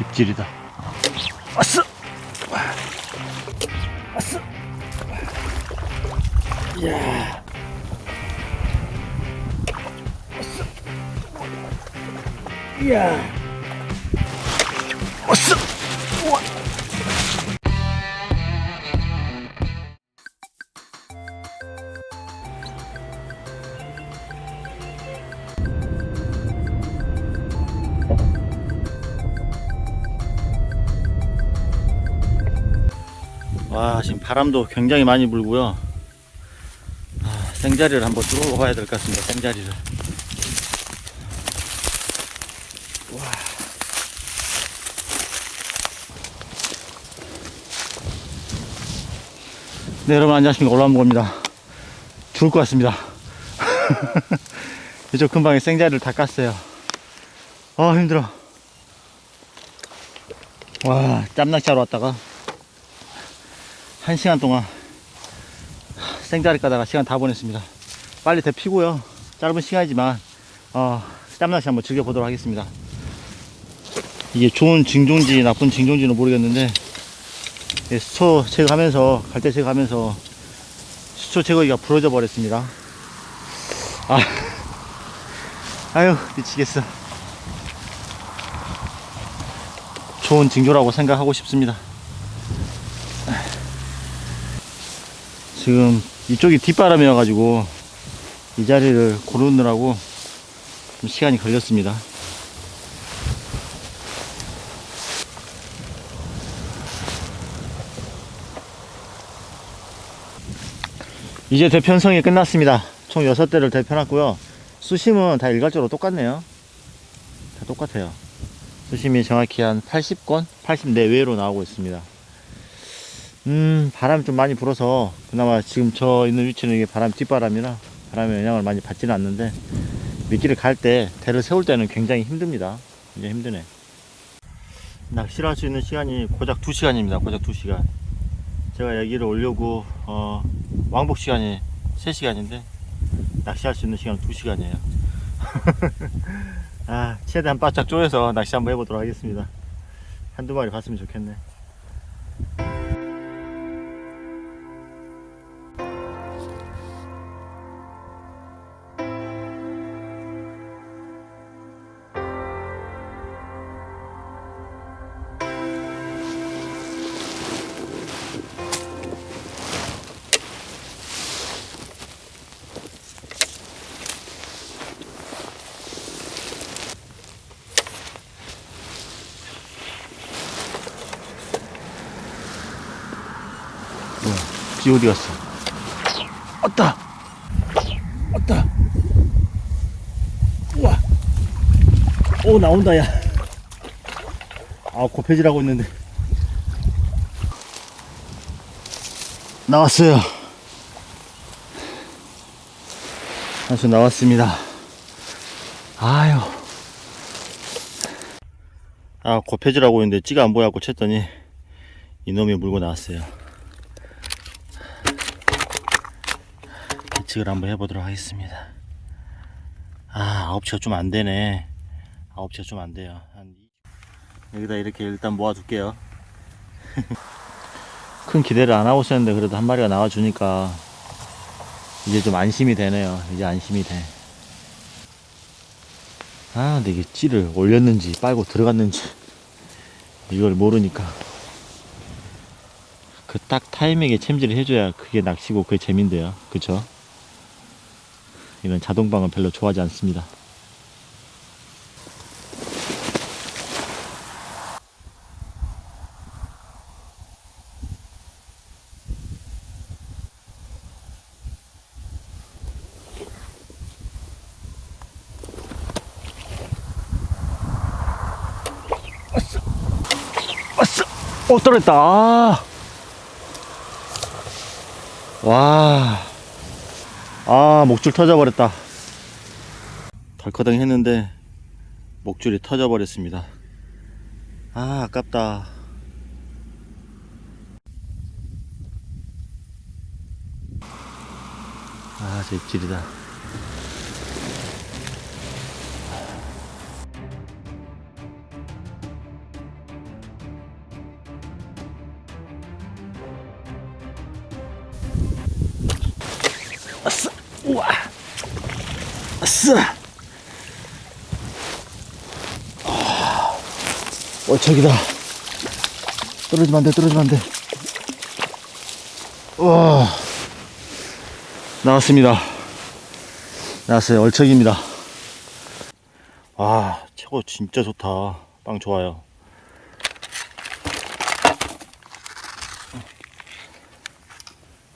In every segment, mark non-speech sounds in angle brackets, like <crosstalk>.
입질이다. 왔어! 왔어! 이야. 왔어! 이야. 왔어! 와 지금 바람도 굉장히 많이 불고요. 아, 생자리를 한번 들어봐야 될 것 같습니다 생자리를. 와. 네 여러분 안녕하십니까. 올라온봅니다. 죽을 것 같습니다. <laughs> 이쪽 근방에 생자리를 다 깠어요. 아 힘들어. 와 짬낚시 하러 왔다가 한 시간 동안 생자리 까다가 시간 다 보냈습니다. 빨리 데피고요. 짧은 시간이지만 어, 땀낚시 한번 즐겨보도록 하겠습니다. 이게 좋은 징종지 나쁜 징종지는 모르겠는데 예, 수초 제거하면서 갈대 제거하면서 수초 제거기가 부러져 버렸습니다. 아, 아유 미치겠어. 좋은 징조라고 생각하고 싶습니다. 지금 이쪽이 뒷바람이어가지고 이 자리를 고르느라고 좀 시간이 걸렸습니다. 이제 대편성이 끝났습니다. 총 6대를 대편했고요. 수심은 다 일괄적으로 똑같네요. 다 똑같아요. 수심이 정확히 한 80건? 80 내외로 나오고 있습니다. 음, 바람이 좀 많이 불어서 그나마 지금 저 있는 위치는 이게 바람 뒷바람이라 바람의 영향을 많이 받지는 않는데 미끼를 갈 때 대를 세울 때는 굉장히 힘듭니다. 굉장히 힘드네. 낚시를 할 수 있는 시간이 고작 2시간입니다. 고작 2시간. 제가 여기를 오려고 어, 왕복 시간이 3시간인데 낚시할 수 있는 시간은 2시간이에요. <laughs> 아, 최대한 바짝 쪼여서 낚시 한번 해보도록 하겠습니다. 한두 마리 봤으면 좋겠네. 비 어디 갔어? 왔다! 왔다! 우와! 오, 나온다, 야! 아, 고패질하고 있는데. 나왔어요. 한수 나왔습니다. 아유. 아, 고패질하고 있는데 찌가 안 보여갖고 쳤더니 이놈이 물고 나왔어요. 예측을 한번 해보도록 하겠습니다. 아, 9시가 좀 안 되네. 9시가 좀 안 돼요. 한 이- 여기다 이렇게 일단 모아둘게요. <laughs> 큰 기대를 안 하고 있었는데 그래도 한 마리가 나와주니까 이제 좀 안심이 되네요. 이제 안심이 돼. 아, 근데 이게 찌를 올렸는지 빨고 들어갔는지 이걸 모르니까 그 딱 타이밍에 챔질을 해줘야 그게 낚시고 그게 재민데요. 그쵸? 이런 자동방은 별로 좋아하지 않습니다. 왔어! 어, 떨어졌다. 아. 와. 아, 목줄 터져버렸다. 덜커덩 했는데, 목줄이 터져버렸습니다. 아, 아깝다. 아, 저 입질이다. 아싸. 아, 월척이다. 떨어지면 안 돼, 떨어지면 안 돼. 우와. 나왔습니다. 나왔어요. 얼척입니다. 와, 최고 진짜 좋다. 빵 좋아요.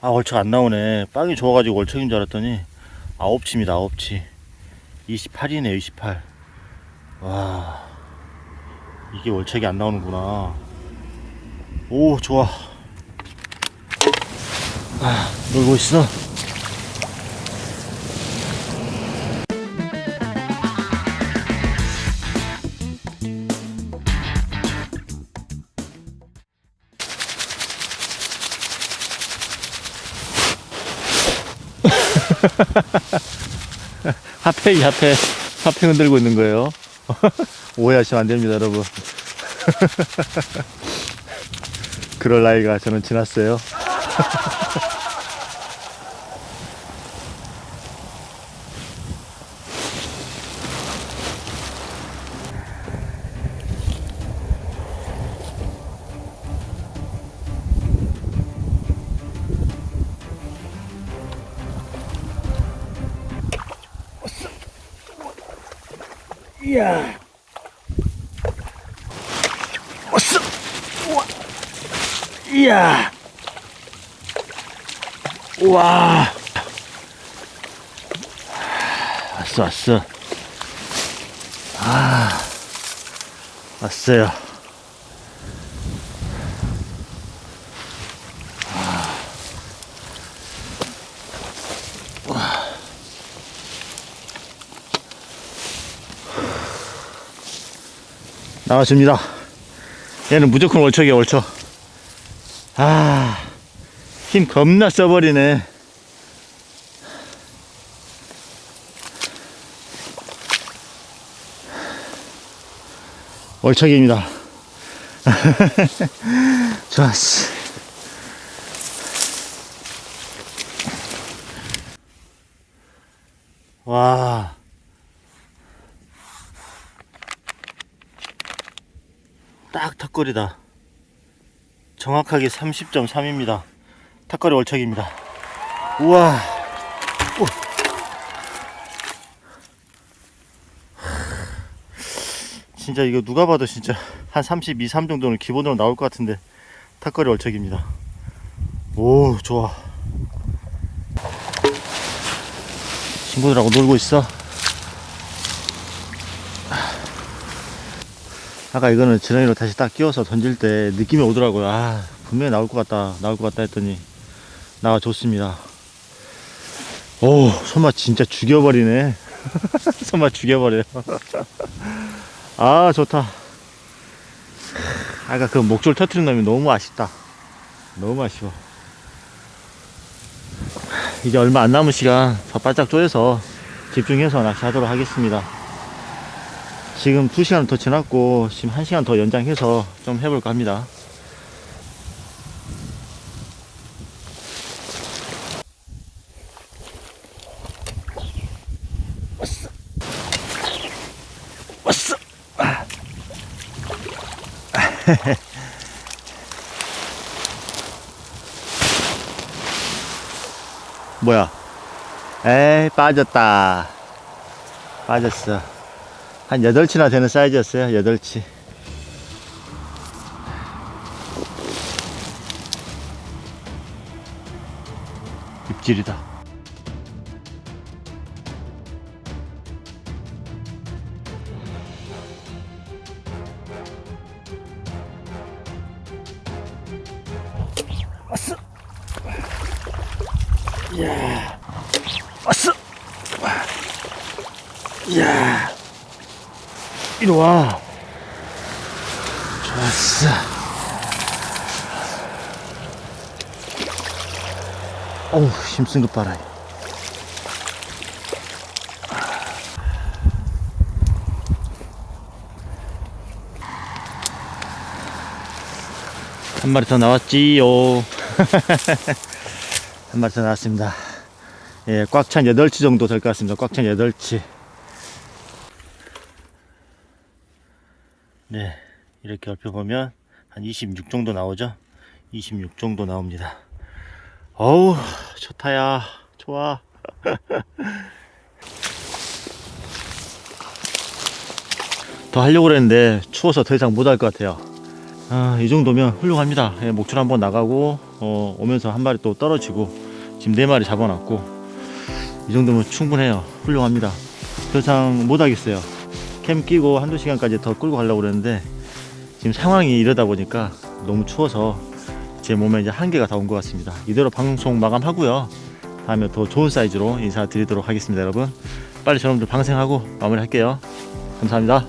아, 월척 안 나오네. 빵이 좋아가지고 월척인 줄 알았더니 아홉치입니다. 아홉치. 28이네, 28. 와, 이게 월척이 안 나오는구나. 오, 좋아. 아, 놀고 있어. <laughs> 핫팩이 핫팩. 핫팩 흔들고 있는 거예요. <laughs> 오해하시면 안 됩니다, 여러분. <laughs> 그럴 나이가 저는 지났어요. <laughs> 이야. 왔어. 우와. 이야. 우와. 왔어, 왔어. 아. 왔어요. 나와줍니다. 얘는 무조건 월척이야, 월척. 아, 힘 겁나 써버리네. 월척입니다. <laughs> 좋았어. 와. 딱 턱걸이다. 정확하게 30.3입니다. 턱걸이 월척입니다. 우와. 우. 진짜 이거 누가 봐도 진짜 한 32, 3 정도는 기본으로 나올 것 같은데 턱걸이 월척입니다. 오, 좋아. 친구들하고 놀고 있어. 아까 이거는 지렁이로 다시 딱 끼워서 던질 때 느낌이 오더라고요. 아, 분명히 나올 것 같다, 나올 것 같다 했더니 나와 좋습니다. 오, 손맛 진짜 죽여버리네. <laughs> 손맛 죽여버려요. 아, 좋다. 아까 그 목줄 터트린 놈이 너무 아쉽다. 너무 아쉬워. 이제 얼마 안 남은 시간 더 바짝 쪼여서 집중해서 낚시하도록 하겠습니다. 지금 2시간 더 지났고 지금 1시간 더 연장해서 좀 해볼까 합니다. 왔어 왔어 아. 뭐야? 에이 빠졌다. 빠졌어 한 8치나 되는 사이즈였어요. 8치. 입질이다. 왔어. 이야. 왔어. 이야. 이리 와. 좋았어. 어우, 힘쓴 것 봐라. 한 마리 더 나왔지요. <laughs> 한 마리 더 나왔습니다. 예, 꽉 찬 8치 정도 될 것 같습니다. 꽉 찬 8치. 네, 이렇게 얼핏 보면 한 26 정도 나오죠? 26 정도 나옵니다. 어우, 좋다야. 좋아. <laughs> 더 하려고 그랬는데 추워서 더 이상 못 할 것 같아요. 아, 이 정도면 훌륭합니다. 예, 목줄 한번 나가고 어, 오면서 한 마리 또 떨어지고 지금 네 마리 잡아놨고 이 정도면 충분해요. 훌륭합니다. 더 이상 못 하겠어요. 캠 끼고 한두 시간까지 더 끌고 가려고 그랬는데 지금 상황이 이러다 보니까 너무 추워서 제 몸에 이제 한계가 다 온 것 같습니다. 이대로 방송 마감하고요. 다음에 더 좋은 사이즈로 인사드리도록 하겠습니다, 여러분. 빨리 저놈들 방생하고 마무리할게요. 감사합니다.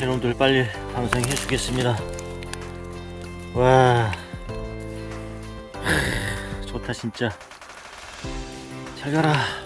여러분들 빨리 방생해 주겠습니다. 와, 하, 좋다 진짜. 잘 가라.